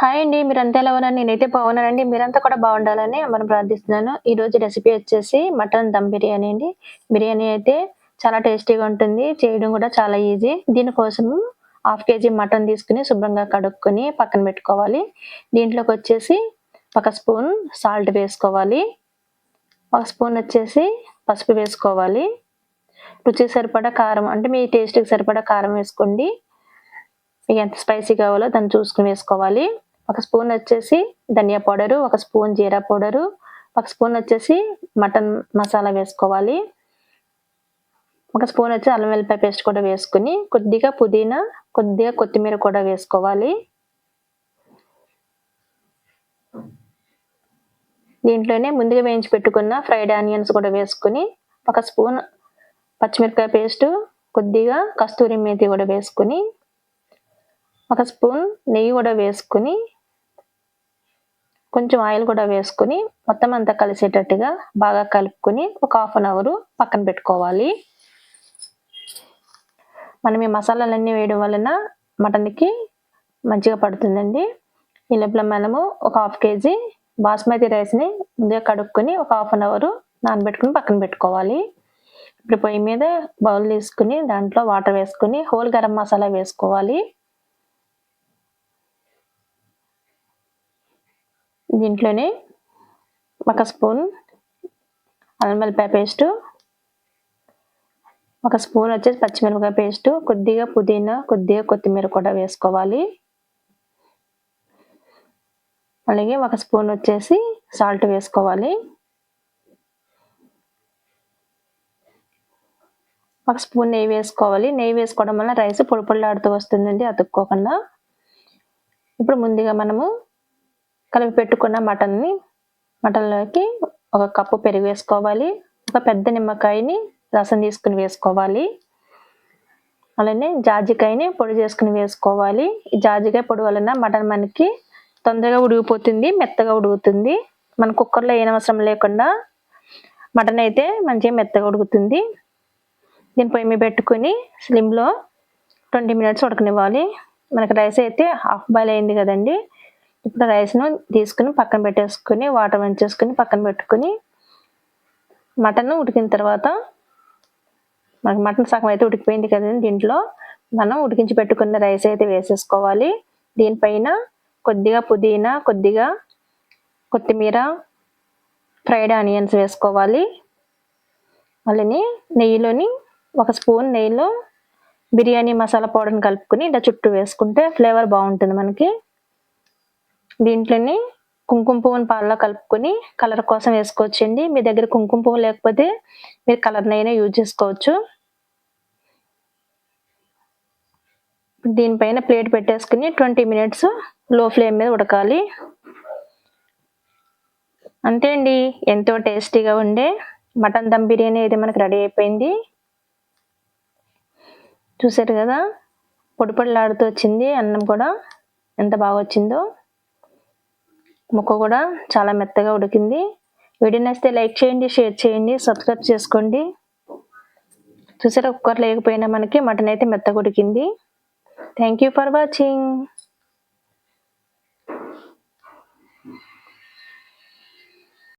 Hi అండి మీరంతా ఎలా ఉన్నారు? నేనైతే బాగున్నానండి. మీరంతా కూడా బాగుండాలని మనం ప్రార్థిస్తున్నాను. ఈరోజు రెసిపీ వచ్చేసి మటన్ దమ్ బిర్యానీ అండి. బిర్యానీ అయితే చాలా టేస్టీగా ఉంటుంది. చేయడం కూడా చాలా ఈజీ. దీనికోసం హాఫ్ కేజీ మటన్ తీసుకుని శుభ్రంగా కడుక్కొని పక్కన పెట్టుకోవాలి. దీంట్లోకి వచ్చేసి ఒక స్పూన్ సాల్ట్ వేసుకోవాలి. ఒక స్పూన్ వచ్చేసి పసుపు వేసుకోవాలి. రుచికి సరిపడా కారం అంటే మీ టేస్ట్కి సరిపడా కారం వేసుకోండి. మీకు ఎంత స్పైసీ కావాలో దాన్ని చూసుకుని వేసుకోవాలి. ఒక స్పూన్ వచ్చేసి ధనియా పౌడరు ఒక స్పూన్ జీరా పౌడరు ఒక స్పూన్ వచ్చేసి మటన్ మసాలా వేసుకోవాలి. ఒక స్పూన్ వచ్చి అల్లం వెల్లిపాయ పేస్ట్ కూడా వేసుకుని కొద్దిగా పుదీనా కొద్దిగా కొత్తిమీర కూడా వేసుకోవాలి. దీంట్లోనే ముందుగా వేయించి పెట్టుకున్న ఫ్రైడ్ ఆనియన్స్ కూడా వేసుకుని ఒక స్పూన్ పచ్చిమిరపకాయ పేస్ట్ కొద్దిగా కస్తూరి మేతి కూడా వేసుకుని ఒక స్పూన్ నెయ్యి కూడా వేసుకుని కొంచెం ఆయిల్ కూడా వేసుకుని మొత్తం అంతా కలిసేటట్టుగా బాగా కలుపుకొని ఒక హాఫ్ అన్ అవర్ పక్కన పెట్టుకోవాలి. మనం ఈ మసాలాలన్నీ వేయడం వలన మటన్కి మంచిగా పడుతుందండి. ఈ లోపల మనము ఒక హాఫ్ కేజీ బాస్మతి రైస్ని ముందుగా కడుక్కొని ఒక హాఫ్ అన్ అవర్ నానబెట్టుకుని పక్కన పెట్టుకోవాలి. ఇప్పుడు పొయ్యి మీద బౌల్ తీసుకుని దాంట్లో వాటర్ వేసుకుని హోల్ గరం మసాలా వేసుకోవాలి. దీంట్లోనే ఒక స్పూన్ అల్లం వెల్లిపాయ పేస్టు ఒక స్పూన్ వచ్చేసి పచ్చిమిరపకాయ పేస్టు కొద్దిగా పుదీనా కొద్దిగా కొత్తిమీర కూడా వేసుకోవాలి. అలాగే ఒక స్పూన్ వచ్చేసి సాల్ట్ వేసుకోవాలి. ఒక స్పూన్ నెయ్యి వేసుకోవాలి. నెయ్యి వేసుకోవడం వల్ల రైస్ పొడి పొడిలాడుతూ వస్తుందండి అతుక్కోకుండా. ఇప్పుడు ముందుగా మనము కలిపి పెట్టుకున్న మటన్ని మటన్లోకి ఒక కప్పు పెరుగు వేసుకోవాలి ఒక పెద్ద నిమ్మకాయని రసం తీసుకుని వేసుకోవాలి. అలానే జాజికాయని పొడి చేసుకుని వేసుకోవాలి. ఈ జాజికాయ పొడి వలన మటన్ మనకి తొందరగా ఉడిగిపోతుంది మెత్తగా ఉడుకుతుంది. మన కుక్కర్లో ఏనవసరం లేకుండా మటన్ అయితే మంచిగా మెత్తగా ఉడుకుతుంది. దీని పొయ్యి మీద పెట్టుకుని స్లిమ్లో ట్వంటీ మినిట్స్ ఉడకనివ్వాలి. మనకి రైస్ అయితే హాఫ్ బాయిల్ అయింది కదండి. ఇప్పుడు రైస్ను తీసుకుని పక్కన పెట్టేసుకుని వాటర్ వంచేసుకుని పక్కన పెట్టుకుని మటన్ ఉడికిన తర్వాత మనకి మటన్ సగం అయితే ఉడికిపోయింది కదండి దీంట్లో. మనం ఉడికించి పెట్టుకున్న రైస్ అయితే వేసేసుకోవాలి. దీనిపైన కొద్దిగా పుదీనా కొద్దిగా కొత్తిమీర ఫ్రైడ్ ఆనియన్స్ వేసుకోవాలి. అలానే నెయ్యిలోని ఒక స్పూన్ నెయ్యిలో బిర్యానీ మసాలా పౌడర్ని కలుపుకొని ఇలా చుట్టూ వేసుకుంటే ఫ్లేవర్ బాగుంటుంది మనకి. దీంట్లోని కుంకుమ పువ్వుని పాలలో కలుపుకొని కలర్ కోసం వేసుకోవచ్చండి. మీ దగ్గర కుంకుమ పువ్వు లేకపోతే మీరు కలర్నైనా యూజ్ చేసుకోవచ్చు. దీనిపైన ప్లేట్ పెట్టేసుకుని ట్వంటీ మినిట్స్లో ఫ్లేమ్ మీద ఉడకాలి. అంతే అండి. ఎంతో టేస్టీగా ఉండే మటన్ దమ్ బిర్యానీ అయితే మనకు రెడీ అయిపోయింది. చూసారు కదా? పొడి పొడిలాడుతూ వచ్చింది. అన్నం కూడా ఎంత బాగా వచ్చిందో. ముక్క కూడా చాలా మెత్తగా ఉడికింది. వీడియో నచ్చితే లైక్ చేయండి షేర్ చేయండి సబ్స్క్రైబ్ చేసుకోండి. చూసారా కుక్కర్ లేకపోయినా మనకి మటన్ అయితే మెత్తగా ఉడికింది. Thank you for watching